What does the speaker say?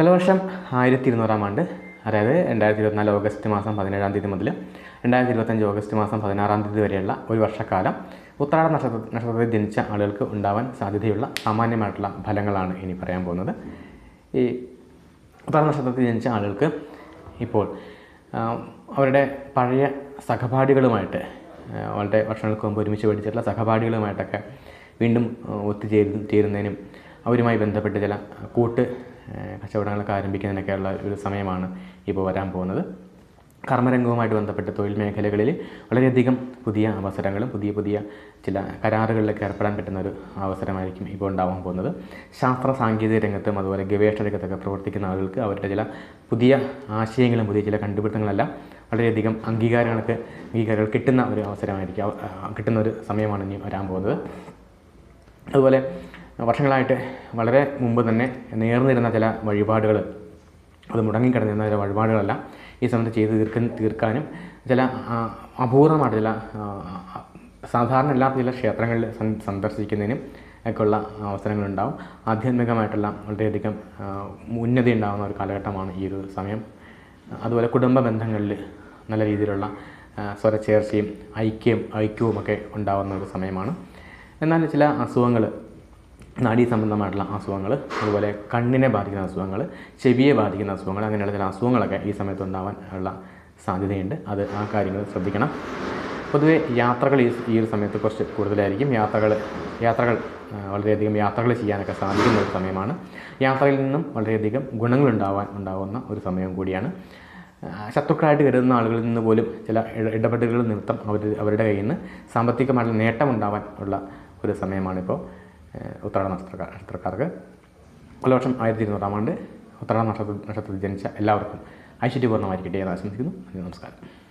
കൊലവർഷം ആയിരത്തി ഇരുന്നൂറാം ആണ്ട് അതായത് രണ്ടായിരത്തി ഇരുപത്തിനാല് ഓഗസ്റ്റ് മാസം പതിനേഴാം തീയതി മുതൽ രണ്ടായിരത്തി ഇരുപത്തഞ്ച് ഓഗസ്റ്റ് മാസം പതിനാറാം തീയതി വരെയുള്ള ഒരു വർഷക്കാലം ഉത്രാട നക്ഷത്ര നക്ഷത്രത്തിൽ ജനിച്ച ആളുകൾക്ക് ഉണ്ടാവാൻ സാധ്യതയുള്ള സാമാന്യമായിട്ടുള്ള ഫലങ്ങളാണ് ഇനി പറയാൻ പോകുന്നത്. ഈ ഉത്രാട നക്ഷത്രത്തിൽ ജനിച്ച ആളുകൾക്ക് ഇപ്പോൾ അവരുടെ പഴയ സഹപാഠികളുമായിട്ട് വളരെ വർഷങ്ങൾക്ക് മുമ്പ് ഒരുമിച്ച് പഠിച്ചിട്ടുള്ള സഹപാഠികളുമായിട്ടൊക്കെ വീണ്ടും ഒത്തുചേരു ചേരുന്നതിനും അവരുമായി ബന്ധപ്പെട്ട് ചില കൂട്ട് കച്ചവടങ്ങളൊക്കെ ആരംഭിക്കുന്നതിനൊക്കെയുള്ള ഒരു സമയമാണ് ഇപ്പോൾ വരാൻ പോകുന്നത്. കർമ്മരംഗവുമായിട്ട് ബന്ധപ്പെട്ട് തൊഴിൽ മേഖലകളിൽ വളരെയധികം പുതിയ അവസരങ്ങളും പുതിയ പുതിയ ചില കരാറുകളിലൊക്കെ ഏർപ്പെടാൻ പറ്റുന്ന ഒരു അവസരമായിരിക്കും ഇപ്പോൾ ഉണ്ടാവാൻ പോകുന്നത്. ശാസ്ത്ര സാങ്കേതിക രംഗത്തും അതുപോലെ ഗവേഷണ രംഗത്തൊക്കെ പ്രവർത്തിക്കുന്ന ആളുകൾക്ക് അവരുടെ ചില പുതിയ ആശയങ്ങളും പുതിയ ചില കണ്ടുപിടുത്തങ്ങളെല്ലാം വളരെയധികം അംഗീകാരങ്ങളൊക്കെ അംഗീകാരങ്ങൾ കിട്ടുന്ന ഒരു അവസരമായിരിക്കും കിട്ടുന്ന ഒരു സമയമാണ് ഇനി വരാൻ പോകുന്നത്. അതുപോലെ വർഷങ്ങളായിട്ട് വളരെ മുമ്പ് തന്നെ നേർന്നിരുന്ന ചില വഴിപാടുകൾ. അത് മുടങ്ങിക്കിടന്നിരുന്ന ചില വഴിപാടുകളെല്ലാം ഈ സമയത്ത് ചെയ്ത് തീർക്ക തീർക്കാനും ചില അപൂർവമായിട്ട് ചില സാധാരണ അല്ലാത്ത ചില ക്ഷേത്രങ്ങളിൽ സന്ദർശിക്കുന്നതിനും ഒക്കെയുള്ള അവസരങ്ങളുണ്ടാവും. ആധ്യാത്മികമായിട്ടുള്ള വളരെയധികം ഉന്നതി ഉണ്ടാകുന്ന ഒരു കാലഘട്ടമാണ് ഈ ഒരു സമയം. അതുപോലെ കുടുംബ ബന്ധങ്ങളിൽ നല്ല രീതിയിലുള്ള സ്വരച്ചേർച്ചയും ഐക്യം ഐക്യവും ഒക്കെ ഉണ്ടാകുന്ന ഒരു സമയമാണ്. എന്നാൽ ചില അസുഖങ്ങൾ നാഡീ സംബന്ധമായിട്ടുള്ള അസുഖങ്ങൾ അതുപോലെ കണ്ണിനെ ബാധിക്കുന്ന അസുഖങ്ങൾ ചെവിയെ ബാധിക്കുന്ന അസുഖങ്ങൾ അങ്ങനെയുള്ള ചില അസുഖങ്ങളൊക്കെ ഈ സമയത്ത് ഉണ്ടാവാൻ ഉള്ള സാധ്യതയുണ്ട്. അത് ആ കാര്യങ്ങൾ ശ്രദ്ധിക്കണം. പൊതുവേ യാത്രകൾ ഈ ഈ ഒരു സമയത്ത് കുറച്ച് കൂടുതലായിരിക്കും. യാത്രകൾ യാത്രകൾ വളരെയധികം യാത്രകൾ ചെയ്യാനൊക്കെ സാധിക്കുന്ന ഒരു സമയമാണ്. യാത്രയിൽ നിന്നും വളരെയധികം ഗുണങ്ങൾ ഉണ്ടാവാൻ ഉണ്ടാകുന്ന ഒരു സമയം കൂടിയാണ്. ശത്രുക്കളായിട്ട് കരുതുന്ന ആളുകളിൽ നിന്ന് പോലും ചില ഇട- ഇടപെടലുകൾ നിമിത്തം അവർ അവരുടെ കയ്യിൽ നിന്ന് സാമ്പത്തികമായിട്ടുള്ള നേട്ടം ഉണ്ടാവാൻ ഉള്ള ഒരു സമയമാണിപ്പോൾ. ഉത്രാട നക്ഷത്രക്കാർ നക്ഷത്രക്കാർക്ക്. കൊല്ലവർഷം ആയിരത്തി ഇരുന്നൂറാം ആണ്ട് ഉത്രാട നക്ഷത്ര നക്ഷത്രത്തിൽ ജനിച്ച എല്ലാവർക്കും ഐശ്വര്യപൂർണമായിരിക്കട്ടെ എന്ന് ആശംസിക്കുന്നു. നമസ്കാരം.